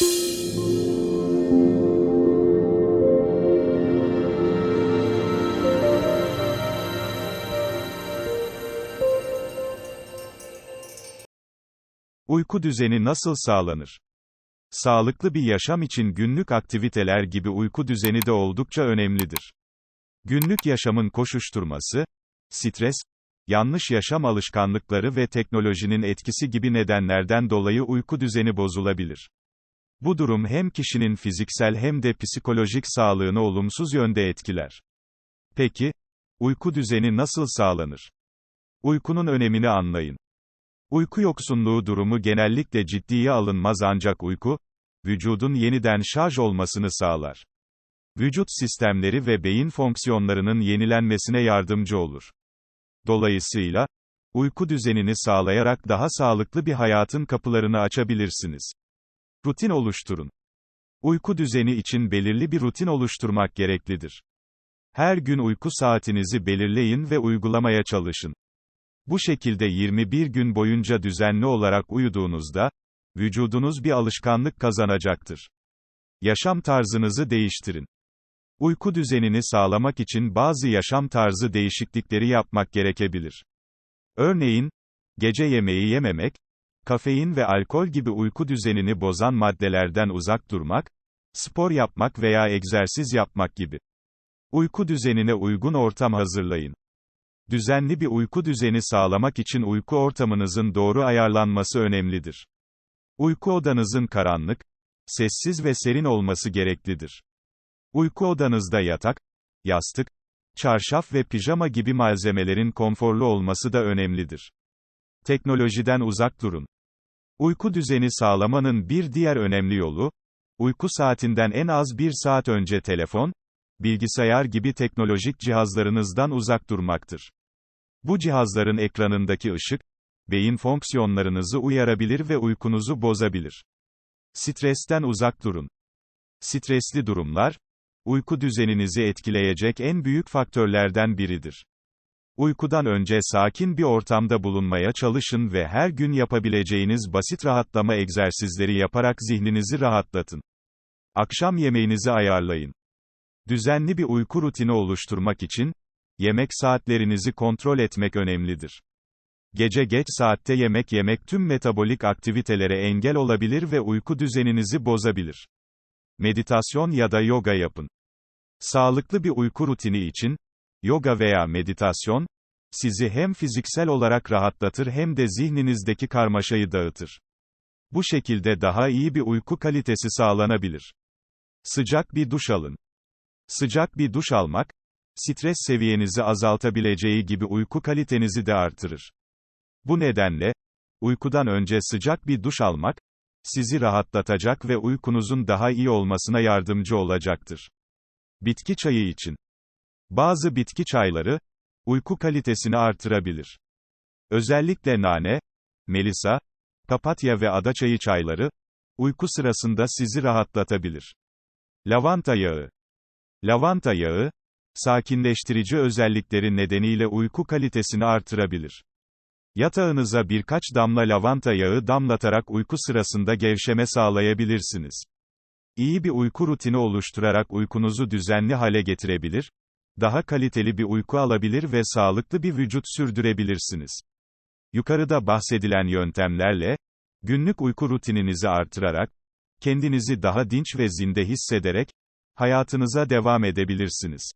Uyku düzeni nasıl sağlanır? Sağlıklı bir yaşam için günlük aktiviteler gibi uyku düzeni de oldukça önemlidir. Günlük yaşamın koşuşturması, stres, yanlış yaşam alışkanlıkları ve teknolojinin etkisi gibi nedenlerden dolayı uyku düzeni bozulabilir. Bu durum hem kişinin fiziksel hem de psikolojik sağlığını olumsuz yönde etkiler. Peki, uyku düzeni nasıl sağlanır? Uykunun önemini anlayın. Uyku yoksunluğu durumu genellikle ciddiye alınmaz ancak uyku, vücudun yeniden şarj olmasını sağlar. Vücut sistemleri ve beyin fonksiyonlarının yenilenmesine yardımcı olur. Dolayısıyla, uyku düzenini sağlayarak daha sağlıklı bir hayatın kapılarını açabilirsiniz. Rutin oluşturun. Uyku düzeni için belirli bir rutin oluşturmak gereklidir. Her gün uyku saatinizi belirleyin ve uygulamaya çalışın. Bu şekilde 21 gün boyunca düzenli olarak uyuduğunuzda, vücudunuz bir alışkanlık kazanacaktır. Yaşam tarzınızı değiştirin. Uyku düzenini sağlamak için bazı yaşam tarzı değişiklikleri yapmak gerekebilir. Örneğin, gece yemeği yememek, kafein ve alkol gibi uyku düzenini bozan maddelerden uzak durmak, spor yapmak veya egzersiz yapmak gibi. Uyku düzenine uygun ortam hazırlayın. Düzenli bir uyku düzeni sağlamak için uyku ortamınızın doğru ayarlanması önemlidir. Uyku odanızın karanlık, sessiz ve serin olması gereklidir. Uyku odanızda yatak, yastık, çarşaf ve pijama gibi malzemelerin konforlu olması da önemlidir. Teknolojiden uzak durun. Uyku düzeni sağlamanın bir diğer önemli yolu, uyku saatinden en az bir saat önce telefon, bilgisayar gibi teknolojik cihazlarınızdan uzak durmaktır. Bu cihazların ekranındaki ışık, beyin fonksiyonlarınızı uyarabilir ve uykunuzu bozabilir. Stresten uzak durun. Stresli durumlar, uyku düzeninizi etkileyecek en büyük faktörlerden biridir. Uykudan önce sakin bir ortamda bulunmaya çalışın ve her gün yapabileceğiniz basit rahatlama egzersizleri yaparak zihninizi rahatlatın. Akşam yemeğinizi ayarlayın. Düzenli bir uyku rutini oluşturmak için, yemek saatlerinizi kontrol etmek önemlidir. Gece geç saatte yemek yemek tüm metabolik aktivitelere engel olabilir ve uyku düzeninizi bozabilir. Meditasyon ya da yoga yapın. Sağlıklı bir uyku rutini için, yoga veya meditasyon, sizi hem fiziksel olarak rahatlatır hem de zihninizdeki karmaşayı dağıtır. Bu şekilde daha iyi bir uyku kalitesi sağlanabilir. Sıcak bir duş alın. Sıcak bir duş almak, stres seviyenizi azaltabileceği gibi uyku kalitenizi de artırır. Bu nedenle, uykudan önce sıcak bir duş almak, sizi rahatlatacak ve uykunuzun daha iyi olmasına yardımcı olacaktır. Bitki çayı için. Bazı bitki çayları, uyku kalitesini artırabilir. Özellikle nane, melisa, papatya ve adaçayı çayları, uyku sırasında sizi rahatlatabilir. Lavanta yağı. Lavanta yağı, sakinleştirici özellikleri nedeniyle uyku kalitesini artırabilir. Yatağınıza birkaç damla lavanta yağı damlatarak uyku sırasında gevşeme sağlayabilirsiniz. İyi bir uyku rutini oluşturarak uykunuzu düzenli hale getirebilir, daha kaliteli bir uyku alabilir ve sağlıklı bir vücut sürdürebilirsiniz. Yukarıda bahsedilen yöntemlerle, günlük uyku rutininizi artırarak, kendinizi daha dinç ve zinde hissederek, hayatınıza devam edebilirsiniz.